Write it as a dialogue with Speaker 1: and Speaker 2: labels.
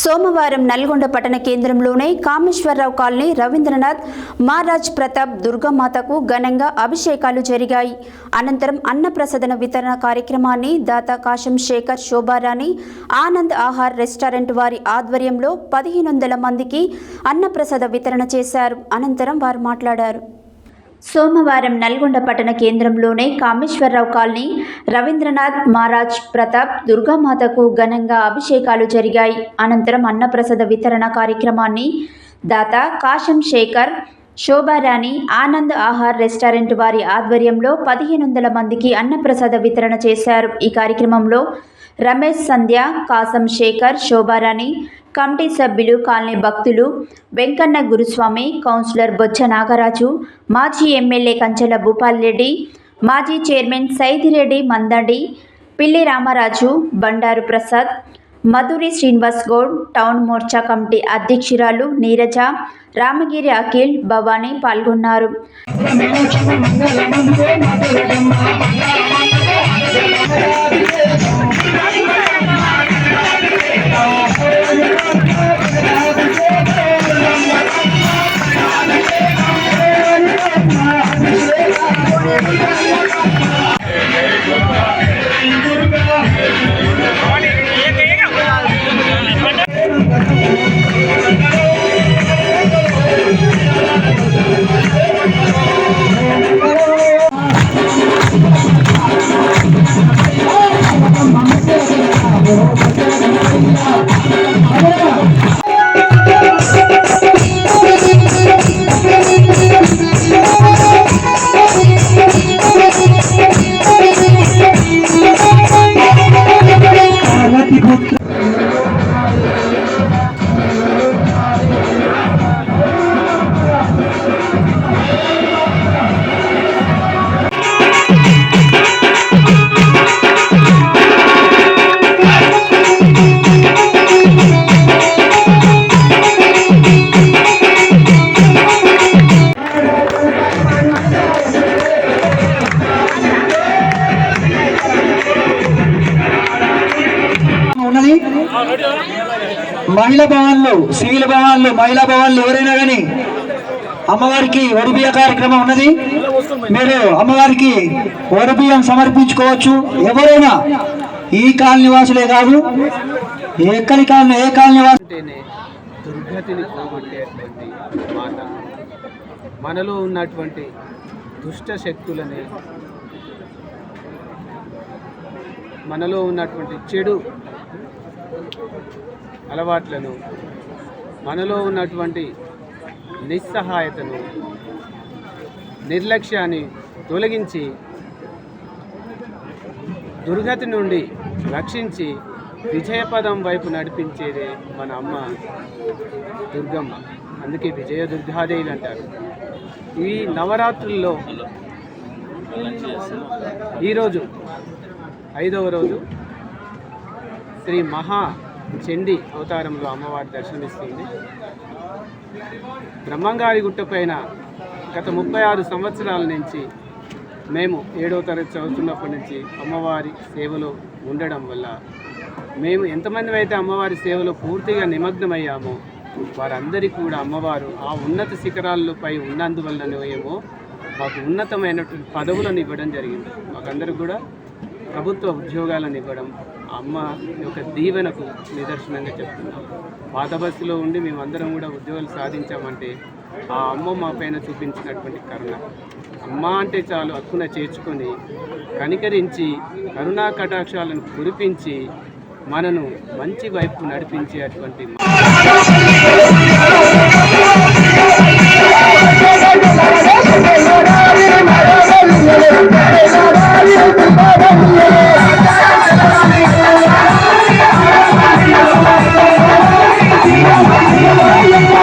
Speaker 1: సోమవారం నల్గొండ పట్టణ కేంద్రంలోనే కామేశ్వరరావు కాలనీ రవీంద్రనాథ్ మహారాజ్ ప్రతాప్ దుర్గామాతకు ఘనంగా అభిషేకాలు జరిగాయి. అనంతరం అన్నప్రసదన వితరణ కార్యక్రమాన్ని దాత కాశం శేఖర్ శోభారాణి ఆనంద్ ఆహార్ రెస్టారెంట్ వారి ఆధ్వర్యంలో పదిహేను వందల మందికి అన్నప్రసాద వితరణ చేశారు. అనంతరం వారు మాట్లాడారు. సోమవారం నల్గొండ పట్టణ కేంద్రంలోనే కామేశ్వరరావు కాలనీ రవీంద్రనాథ్ మహారాజ్ ప్రతాప్ దుర్గామాతకు ఘనంగా అభిషేకాలు జరిగాయి. అనంతరం అన్నప్రసాద వితరణ కార్యక్రమాన్ని దాత కాశం శేఖర్ శోభారాణి ఆనంద్ ఆహార్ రెస్టారెంట్ వారి ఆధ్వర్యంలో పదిహేను వందల మందికి అన్నప్రసాద వితరణ చేశారు. ఈ కార్యక్రమంలో రమేష్ సంధ్య కాసం శేఖర్ శోభారాణి కమిటీ సభ్యులు కాలనీ భక్తులు వెంకన్న గురుస్వామి కౌన్సిలర్ బొచ్చ నాగరాజు మాజీ ఎమ్మెల్యే కంచెల భూపాల్రెడ్డి మాజీ chairman Saidireddy Mandandi Pilli Ramaraju Bandaru Prasad Madhuri Srinivas Goud town Morcha committee అధ్యక్షురాలు నీరజ రామగిరి అఖిల్ భవానీ పాల్గొన్నారు.
Speaker 2: Obrigado. మహిళా భవన్లు సివిల్ భవన్లు మహిళా భవన్లు ఎవరైనా కానీ అమ్మవారికి వడిబియ్య కార్యక్రమం ఉన్నది. మీరు అమ్మవారికి వడిబియ్యం సమర్పించుకోవచ్చు. ఎవరైనా ఈ కాలనీ వాసులే కాదు ఎక్కడి కాలనీ ఏ కాలనీ వాసు
Speaker 3: దుర్గతిని పోగొట్టేటువంటి మాట. మనలో ఉన్నటువంటి దుష్ట శక్తులని మనలో ఉన్నటువంటి చెడు అలవాట్లను మనలో ఉన్నటువంటి నిస్సహాయతను నిర్లక్ష్యాన్ని తొలగించి దుర్గతి నుండి రక్షించి విజయపదం వైపు నడిపించేదే మన అమ్మ దుర్గమ్మ. అందుకే విజయ దుర్గాదేవి అంటారు. ఈ నవరాత్రుల్లో ఈరోజు ఐదవ రోజు శ్రీ మహా చండి అవతారంలో అమ్మవారి దర్శనమిస్తుంది. బ్రహ్మంగారి గుట్టపైన గత ముప్పై ఆరు సంవత్సరాల నుంచి మేము ఏడవ తరగతి చదువుతున్నప్పటి నుంచి అమ్మవారి సేవలో ఉండడం వల్ల మేము ఎంతమంది అయితే అమ్మవారి సేవలో పూర్తిగా నిమగ్నమయ్యామో వారందరికీ కూడా అమ్మవారు ఆ ఉన్నత శిఖరాలపై ఉన్నందువల్లనో ఏమో మాకు ఉన్నతమైనటువంటి పదవులను ఇవ్వడం జరిగింది. మాకందరికి కూడా ప్రభుత్వ ఉద్యోగాలను ఇవ్వడం అమ్మ యొక్క దీవెనకు నిదర్శనంగా చెప్తున్నాం పాత బస్సులో ఉండి మేమందరం కూడా ఉద్యోగాలు సాధించామంటే ఆ అమ్మ మా పైన చూపించినటువంటి కరుణ అమ్మ అంటే చాలు హక్కున చేర్చుకొని కనికరించి కరుణా కటాక్షాలను కురిపించి మనను మంచి వైపు నడిపించేటువంటి
Speaker 4: Thank.